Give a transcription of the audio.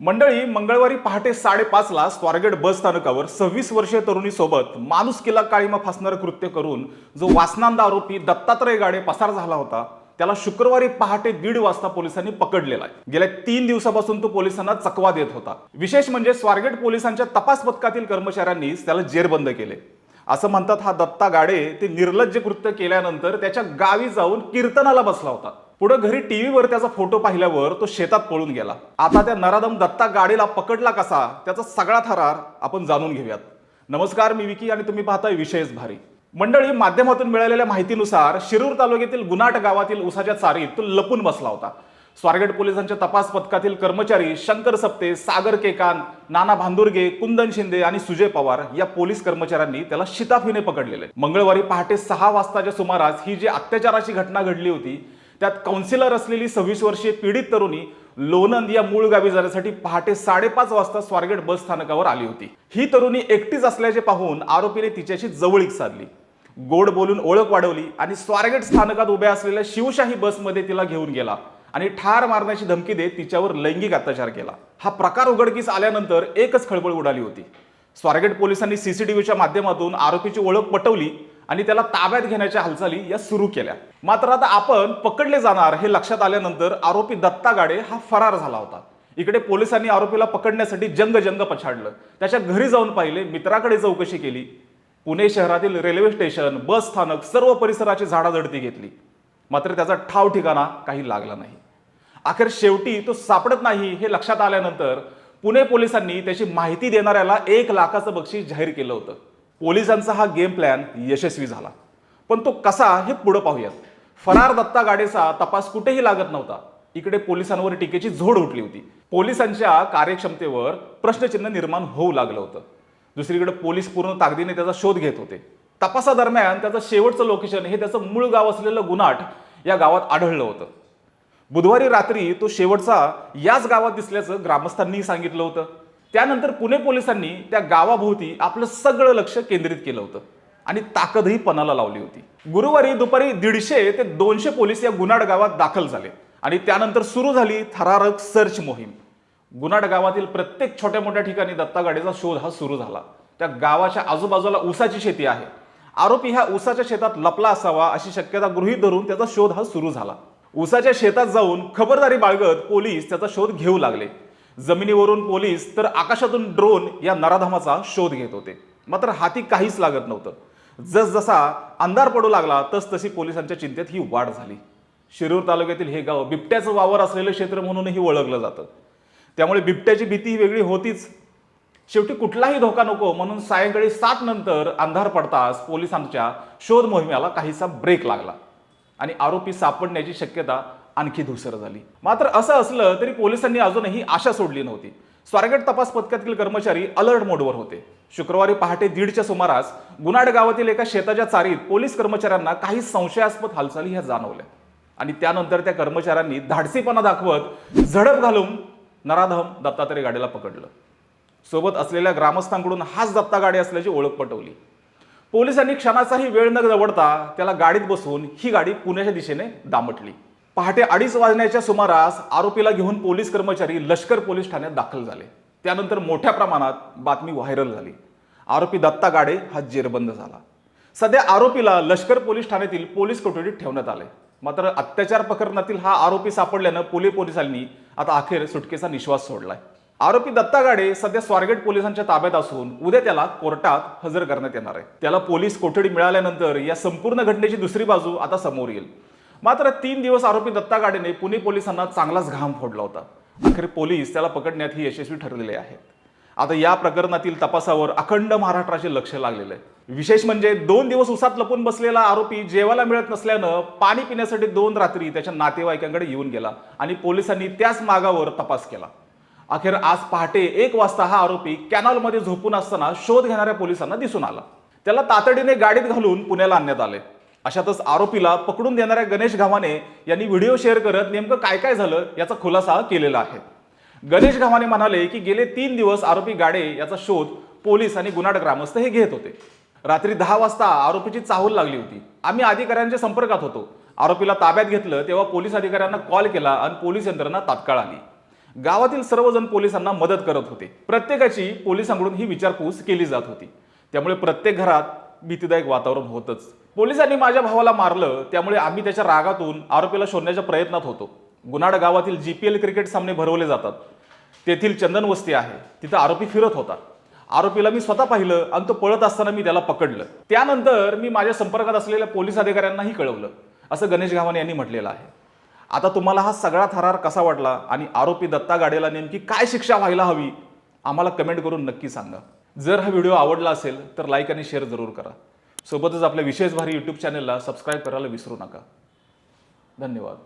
मंडळी मंगळवारी पहाटे साडेपाचला स्वारगेट बस स्थानकावर सव्वीस वर्षीय तरुणीसोबत माणूस किला काळीमा फासणारं कृत्य करून जो वासनांदा आरोपी दत्तात्रय गाडे पसार झाला होता त्याला शुक्रवारी पहाटे दीड वाजता पोलिसांनी पकडलेला आहे. गेल्या तीन दिवसापासून तो पोलिसांना चकवा देत होता. विशेष म्हणजे स्वारगेट पोलिसांच्या तपास पथकातील कर्मचाऱ्यांनी त्याला जेरबंद केले. असं म्हणतात हा दत्ता गाडे ते निर्लज्ज कृत्य केल्यानंतर त्याच्या गावी जाऊन कीर्तनाला बसला होता. पुढे घरी टीव्हीवर त्याचा फोटो पाहिल्यावर तो शेतात पळून गेला. आता त्या नरादम दत्ता गाडीला पकडला कसा त्याचा सगळा थरार आपण जाणून घेऊयात. नमस्कार मी विकी आणि तुम्ही पाहताय विशेष भारी. मंडळी माध्यमातून मिळालेल्या माहितीनुसार शिरूर तालुक्यातील गुनाट गावातील उसाच्या चारीत तो लपून बसला होता. स्वारगेट पोलिसांच्या तपास पथकातील कर्मचारी शंकर सप्ते सागर केकान नाना भांदुर्गे कुंदन शिंदे आणि सुजय पवार या पोलीस कर्मचाऱ्यांनी त्याला शिताफीने पकडलेले. मंगळवारी पहाटे सहा वाजताच्या सुमारास ही जी अत्याचाराची घटना घडली होती त्यात काउन्सिलर असलेली सव्वीस वर्षीय पीडित तरुणी लोणंद या मूळ गावी जाण्यासाठी पहाटे साडेपाच वाजता स्वारगेट बस स्थानकावर आली होती. ही तरुणी एकटीच असल्याचे पाहून आरोपीने तिच्याशी जवळीक साधली. गोड बोलून ओळख वाढवली आणि स्वारगेट स्थानकात उभ्या असलेल्या शिवशाही बसमध्ये तिला घेऊन गेला आणि ठार मारण्याची धमकी देत तिच्यावर लैंगिक अत्याचार केला. हा प्रकार उघडकीस आल्यानंतर एकच खळबळ उडाली होती. स्वारगेट पोलिसांनी सीसीटीव्हीच्या माध्यमातून आरोपीची ओळख पटवली आणि त्याला ताब्यात घेण्याच्या हालचाली या सुरू केल्या. मात्र आता आपण पकडले जाणार हे लक्षात आल्यानंतर आरोपी दत्ता गाडे हा फरार झाला होता. इकडे पोलिसांनी आरोपीला पकडण्यासाठी जंग जंग पछाडलं. त्याच्या घरी जाऊन पाहिले मित्राकडे चौकशी केली. पुणे शहरातील रेल्वे स्टेशन बस स्थानक सर्व परिसराची झाडाझडती घेतली. मात्र त्याचा ठाव ठिकाणा काही लागला नाही. अखेर शेवटी तो सापडत नाही हे लक्षात आल्यानंतर पुणे पोलिसांनी त्याची माहिती देणाऱ्याला एक लाखाचं बक्षीस जाहीर केलं होतं. पोलिसांचा हा गेम प्लॅन यशस्वी झाला. पण तो कसा हे पुढं पाहूयात. फरार दत्ता गाडेचा तपास कुठेही लागत नव्हता. इकडे पोलिसांवर टीकेची झोड उठली होती. पोलिसांच्या कार्यक्षमतेवर प्रश्नचिन्ह निर्माण होऊ लागलं होतं. दुसरीकडे पोलीस पूर्ण ताकदीने त्याचा शोध घेत होते. तपासादरम्यान त्याचं शेवटचं लोकेशन हे त्याचं मूळ गाव असलेलं गुनाट या गावात आढळलं होतं. बुधवारी रात्री तो शेवटचा याच गावात दिसल्याचं ग्रामस्थांनीही सांगितलं होतं. त्यानंतर पुणे पोलिसांनी त्या गावाभोवती आपलं सगळं लक्ष केंद्रित केलं होतं. आणि ताकदही पणाला लावली होती. गुरुवारी दुपारी दीडशे ते दोनशे पोलीस या गुन्हाड गावात दाखल झाले. आणि त्यानंतर सुरू झाली थरारक सर्च मोहीम. गुन्हाड गावातील प्रत्येक छोट्या मोठ्या ठिकाणी दत्तागाडीचा शोध हा सुरू झाला. त्या गावाच्या आजूबाजूला ऊसाची शेती आहे. आरोपी ह्या ऊसाच्या शेतात लपला असावा अशी शक्यता गृहीत धरून त्याचा शोध हा सुरू झाला. ऊसाच्या शेतात जाऊन खबरदारी बाळगत पोलीस त्याचा शोध घेऊ लागले. जमिनीवरून पोलीस तर आकाशातून ड्रोन या नराधामाचा शोध घेत होते. मात्र हाती काहीच लागत नव्हतं. जसजसा अंधार पडू लागला तस तशी पोलिसांच्या चिंतेत ही वाढ झाली. शिरूर तालुक्यातील हे गाव बिबट्याचं वावर असलेलं क्षेत्र म्हणूनही ओळखलं जातं. त्यामुळे बिबट्याची भीती ही वेगळी होतीच. शेवटी कुठलाही धोका नको म्हणून सायंकाळी सात नंतर अंधार पडताच पोलिसांच्या शोध मोहिमेला काहीसा ब्रेक लागला. आणि आरोपी सापडण्याची शक्यता आणखी धुसर झाली. मात्र असं असलं तरी पोलिसांनी अजूनही आशा सोडली नव्हती. स्वारगेट तपास पथकातील कर्मचारी अलर्ट मोडवर होते. शुक्रवारी पहाटे दीडच्या सुमारास गुनाड गावातील एका शेताच्या चारीत पोलीस कर्मचाऱ्यांना काही संशयास्पद हालचाली ह्या जाणवल्या. आणि त्यानंतर त्या कर्मचाऱ्यांनी धाडसीपणा दाखवत झडप घालून नराधम दत्तात्रय गाडीला पकडलं. सोबत असलेल्या ग्रामस्थांकडून हाच दत्ता गाडी असल्याची ओळख पटवली. पोलिसांनी क्षणाचाही वेळ न दवडता त्याला गाडीत बसवून ही गाडी पुण्याच्या दिशेने दामटली. पहाटे अडीच वाजण्याच्या सुमारास आरोपीला घेऊन पोलीस कर्मचारी लष्कर पोलीस ठाण्यात दाखल झाले. त्यानंतर मोठ्या प्रमाणात बातमी व्हायरल झाली. आरोपी दत्ता गाडे हा जेरबंद झाला. सध्या आरोपीला लष्कर पोलीस ठाण्यातील पोलीस कोठडीत ठेवण्यात आले. मात्र अत्याचार प्रकरणातील हा आरोपी सापडल्यानं पुणे पोलिसांनी आता अखेर सुटकेचा निश्वास सोडलाय. आरोपी दत्ता गाडे सध्या स्वारगेट पोलिसांच्या ताब्यात असून उद्या त्याला कोर्टात हजर करण्यात येणार आहे. त्याला पोलीस कोठडी मिळाल्यानंतर या संपूर्ण घटनेची दुसरी बाजू आता समोर येईल. मात्र तीन दिवस आरोपी दत्ता गाडेने पुणे पोलिसांना चांगलाच घाम फोडला होता. अखेर पोलीस त्याला पकडण्यात ही यशस्वी ठरलेले आहेत. आता या प्रकरणातील तपासावर अखंड महाराष्ट्राचे लक्ष लागलेलं आहे. विशेष म्हणजे दोन दिवस उसात लपून बसलेला आरोपी जेवायला मिळत नसल्यानं पाणी पिण्यासाठी दोन रात्री त्याच्या नातेवाईकांकडे येऊन गेला आणि पोलिसांनी त्याच मागावर तपास केला. अखेर आज पहाटे एक वाजता हा आरोपी कॅनॉलमध्ये झोपून असताना शोध घेणाऱ्या पोलिसांना दिसून आला. त्याला तातडीने गाडीत घालून पुण्याला आणण्यात आले. अशातच आरोपीला पकडून देणाऱ्या गणेश घावाने यांनी व्हिडिओ शेअर करत नेमकं काय काय झालं याचा खुलासा केलेला आहे. गणेश घावाने म्हणाले की गेले तीन दिवस आरोपी गाडे याचा शोध पोलीस आणि गुन्हाड ग्रामस्थ हे घेत होते. रात्री दहा वाजता आरोपीची चाहूल लागली होती. आम्ही अधिकाऱ्यांच्या संपर्कात होतो. आरोपीला ताब्यात घेतलं तेव्हा पोलीस अधिकाऱ्यांना कॉल केला आणि पोलीस यंत्रणा तात्काळ आली. गावातील सर्वजण पोलिसांना मदत करत होते. प्रत्येकाची पोलिसांकडून ही विचारपूस केली जात होती. त्यामुळे प्रत्येक घरात भीतीदायक वातावरण होतच. पोलिसांनी माझ्या भावाला मारलं त्यामुळे आम्ही त्याच्या रागातून आरोपीला शोधण्याच्या प्रयत्नात होतो. गुनाड गावातील जी पी एल क्रिकेट सामने भरवले जातात. तेथील चंदन वस्ती आहे. तिथं आरोपी फिरत होता. आरोपीला मी स्वतः पाहिलं आणि तो पळत असताना मी त्याला पकडलं. त्यानंतर मी माझ्या संपर्कात असलेल्या पोलीस अधिकाऱ्यांनाही कळवलं. असं गणेश गावाने यांनी म्हटलेलं आहे. आता तुम्हाला हा सगळा थरार कसा वाटला आणि आरोपी दत्ता गाडेला नेमकी काय शिक्षा व्हायला हवी आम्हाला कमेंट करून नक्की सांगा. जर हा व्हिडिओ आवडला असेल तर लाईक आणि शेअर जरूर करा. सोबतच आपल्या विशेष भारी यूट्यूब चॅनलला सबस्क्राईब करायला विसरू नका. धन्यवाद.